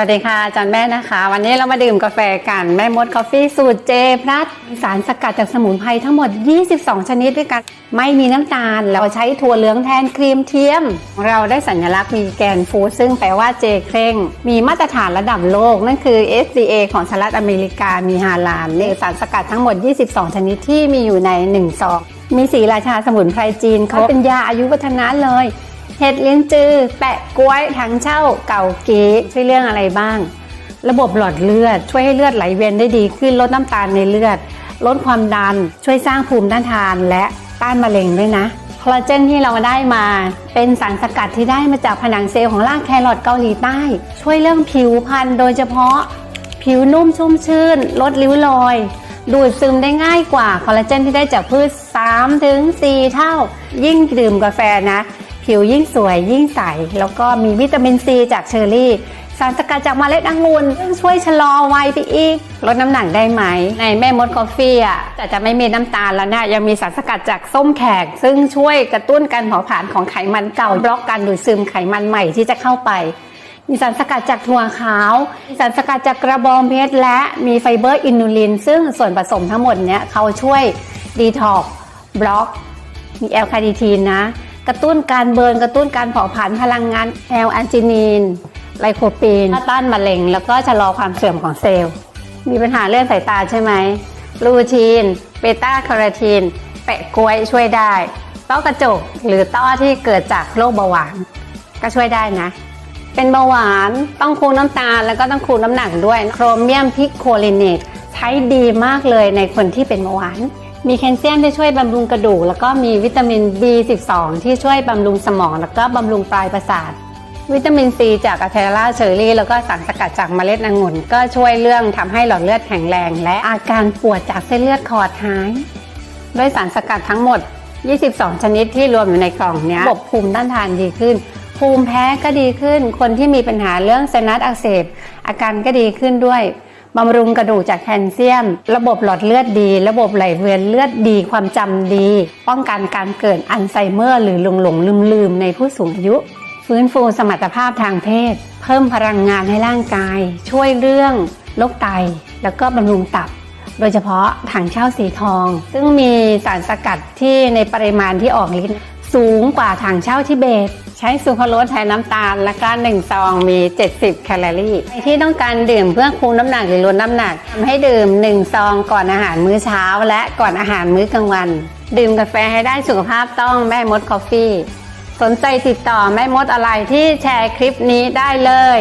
วัสดีค่ะอาจารย์แม่นะคะ วันนี้เรามาดื่มกาแฟกันแม่มดกาแฟสูตรเจพลัสสารสกัดจากสมุนไพรทั้งหมด 22 ชนิดด้วยกันไม่มีน้ำตาล เราใช้ถั่วเหลืองแทนครีมเทียม เราได้สัญลักษณ์มีแกนฟูดซึ่งแปลว่าเจเคร่ง มีมาตรฐานระดับโลก นั่นคือ SCA ของสหรัฐอเมริกามีฮาลาลนี่สารสกัดทั้งหมด 22 ชนิดที่มีอยู่ใน1ซองมีสีราชาสมุนไพรจีนเขาเป็นยาอายุวัฒนะเลย เห็ดเลิ้นจือ แปะกล้วยถังเช่าเก่าเก๋ช่วยเรื่องอะไรบ้าง ระบบหลอดเลือด ช่วยให้เลือดไหลเวียนได้ดีขึ้นลดน้ำตาลในเลือด ลดความดันช่วยสร้างภูมิต้านทานและต้านมะเร็งด้วยนะคอลลาเจนที่เราได้มา เป็นสารสกัดที่ได้มาจากผนังเซลล์ของรากแครอทเกาหลีใต้ ช่วยเรื่องผิวพรรณโดยเฉพาะ ผิวนุ่มชุ่มชื่น ลดริ้วรอย ดูดซึมได้ง่ายกว่าคอลลาเจนที่ได้จากพืช3ถึง4เท่า ยิ่งดื่มกาแฟนะ ผิวยิ่งสวยยิ่งใส แล้วก็มีวิตามินซีจากเชอร์รี่ สารสกัดจากเมล็ดองุ่นช่วยชะลอวัยไปอีก ลดน้ำหนักได้ไหม ในแม่มดกาแฟอะแต่จะไม่มีน้ำตาลแล้วนะยังมีสารสกัดจากส้มแขก ซึ่งช่วยกระตุ้นการเผาผลาญของไขมันเก่าบล็อกการดูดซึมไขมันใหม่ที่จะเข้าไปมีสารสกัดจากถั่วขาว มีสารสกัดจากกระบองเพชรและมีไฟเบอร์อินูลิน ซึ่งส่วนผสมทั้งหมดเนี้ยเขาช่วยดีท็อกบล็อก มีแอลคาเนิทีนนะ กระตุ้นการเบิร์นกระตุ้นการเผาผลาญพลังงานแอลแอนจินีนไลโคปีนต้านมะเร็ง แล้วก็ชะลอความเสื่อมของเซลล์ มีปัญหาเรื่องสายตาใช่ไหมลูทีน เบต้าคาโรทีน แปะกล้วยช่วยได้ต้อกระจกหรือต้อที่เกิดจากโรคเบาหวาน ก็ช่วยได้นะ เป็นเบาหวานต้องคุมน้ำตาลแล้วก็ต้องคุมน้ำหนักด้วยโครเมียมพิกโคลิเนตใช้ดีมากเลยในคนที่เป็นเบาหวาน มีแคลเซียมที่ช่วยบำรุงกระดูก แล้วก็มีวิตามิน B12 ที่ช่วยบำรุงสมอง แล้วก็บำรุงปลายประสาท วิตามินซีจากอะเทราเชอร์รี่ แล้วก็สารสกัดจากเมล็ดองุ่น ก็ช่วยเรื่องทำให้หลอดเลือดแข็งแรง และอาการปวดจากเส้นเลือดขอดหายด้วยสารสกัดทั้งหมด 22 ชนิดที่รวมอยู่ในกล่องนี้ระบบภูมิต้านทานดีขึ้น ภูมิแพ้ก็ดีขึ้น คนที่มีปัญหาเรื่องไซนัสอักเสบอาการก็ดีขึ้นด้วย บำรุงกระดูกจากแคลเซียม ระบบหลอดเลือดดี ระบบไหลเวียนเลือดดี ความจำดี ป้องกันการเกิดอัลไซเมอร์ หรือหลงหลงลืมลืมในผู้สูงอายุ ฟื้นฟูสมรรถภาพทางเพศ เพิ่มพลังงานให้ร่างกาย ช่วยเรื่องโรคไต แล้วก็บำรุงตับโดยเฉพาะถังเช่าสีทอง ซึ่งมีสารสกัดที่ในปริมาณที่ออกฤทธิ์ สูงกว่าถังเช่าทิเบต ใช้ซูโครโรสแทนน้ำตาล และก็1ซองมี 70 แคลอรี่ใครที่ต้องการดื่มเพื่อคุมน้ำหนักหรือลดน้ำหนักทำให้ดื่ม 1 ซองก่อนอาหารมื้อเช้า และก่อนอาหารมื้อกลางวัน ดื่มกาแฟให้ได้สุขภาพต้องแม่มดคอฟฟี่ สนใจติดต่อแม่มดอะไรที่แชร์คลิปนี้ได้เลย